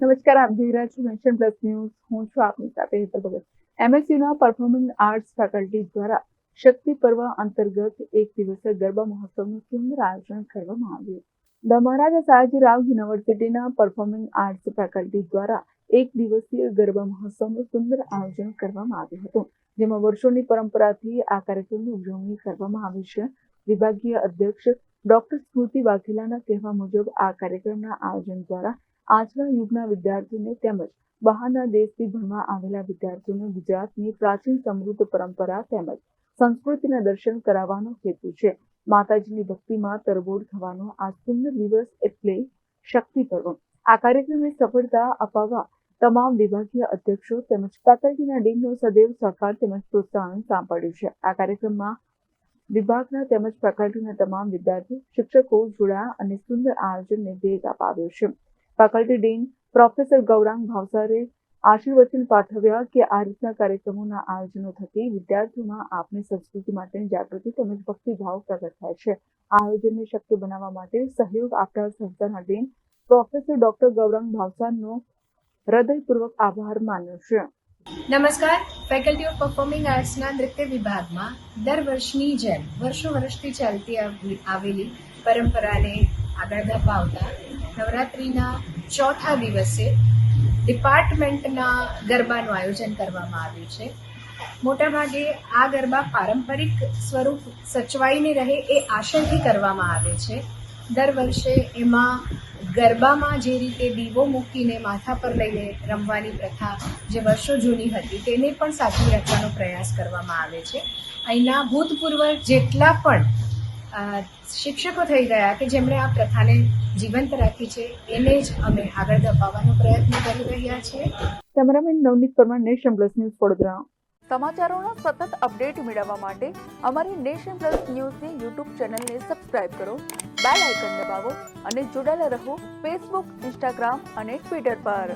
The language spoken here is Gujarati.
નમસ્કાર, આપ જોઈ રહ્યા છો નેશન પ્લસ ન્યૂઝ હું છું આપની સાથે હેતલ ભગત. એમએસયુના પરફોર્મિંગ આર્ટ્સ ફેકલ્ટી દ્વારા શક્તિ પર્વ અંતર્ગત એક દિવસીય ગરબા મહોત્સવનું સુંદર આયોજન કરવામાં આવ્યું. ધ મહારાજા સયાજીરાવ યુનિવર્સિટીના પરફોર્મિંગ આર્ટ્સ ફેકલ્ટી દ્વારા એક દિવસીય ગરબા મહોત્સવનું સુંદર આયોજન કરવામાં આવ્યું હતું, જેમાં વર્ષોની પરંપરાથી આ કાર્યક્રમની ઉજવણી કરવામાં આવી છે. વિભાગીય અધ્યક્ષ ડોક્ટર સ્મૃતિ વાઘેલાના કહેવા મુજબ આ કાર્યક્રમના આયોજન દ્વારા આજના યુગના વિદ્યાર્થીઓને તેમજ બહારના દેશથી ભણવા આવેલા વિદ્યાર્થીઓને ગુજરાતની પ્રાચીન સમૃદ્ધ પરંપરા તેમજ સંસ્કૃતિના દર્શન કરાવવાનો હેતુ છે. માતાજીની ભક્તિમાં તરબોળ થવાનો આ સુંદર દિવસ એટલે શક્તિ પર્વ આ કાર્યક્રમને સફળતા અપાવવા તમામ વિભાગીય અધ્યક્ષો તેમજ ફેકલ્ટીના ડીનનો સદૈવ સહકાર તેમજ પ્રોત્સાહન સાંપડ્યું છે. આ કાર્યક્રમમાં વિભાગના તેમજ ફેકલ્ટીના તમામ વિદ્યાર્થીઓ, શિક્ષકો, જોડાયા અને સુંદર આયોજનને વેગ અપાવ્યો છે. ફેકલ્ટી ડીન પ્રોફેસર ગૌરાંગ ભાવસારે આશીર્વચન પાઠવ્યા કે આ રીતના કાર્યક્રમોના આયોજનો થકી વિદ્યાર્થીઓમાં આપણી સંસ્કૃતિ માટેની જાગૃતિ તેમજ ભક્તિભાવ પ્રગટ થાય છે. આ આયોજનને શક્ય બનાવવા માટે સહયોગ આપનાર સંસ્થાના ડીન પ્રોફેસર ડોક્ટર ગૌરાંગ ભાવસારનો હૃદયપૂર્વક આભાર માન્યો છે. નમસ્કાર. ફેકલ્ટી ઓફ પરફોર્મિંગ આર્ટ્સના નૃત્ય વિભાગમાં દર વર્ષની જેમ, વર્ષો વર્ષથી ચાલતી આવ- આવેલી પરંપરાને આગળ ધપાવતા નવરાત્રિના ચોથા દિવસે ડિપાર્ટમેન્ટના ગરબાનું આયોજન કરવામાં આવ્યું છે. મોટાભાગે આ ગરબા પારંપરિક સ્વરૂપ સચવાઈને રહે એ આશયથી કરવામાં આવે છે. દર વર્ષે એમાં ગરબામાં જે રીતે દીવો મૂકીને માથા પર લઈને રમવાની પ્રથા જે વર્ષો જૂની હતી તેને પણ સાચવી રાખવાનો પ્રયાસ કરવામાં આવે છે. અહીંના ભૂતપૂર્વ જેટલા પણ શિક્ષકો થઈ ગયા કે જેમણે આ પ્રથાને જીવંત રાખી છે એને જ અમે આગળ દબાવવાનો પ્રયત્ન કરી રહ્યા છીએ. Cameraman Navneet Parmar nation plus news Vadodara. સમાચારોના સતત અપડેટ મેળવવા માટે અમારી નેશન પ્લસ ન્યૂઝની યુટ્યુબ ચેનલને સબસ્ક્રાઇબ કરો બેલ આઇકન દબાવો અને જોડાયેલા રહો ફેસબુક ઇન્સ્ટાગ્રામ અને ટ્વિટર પર.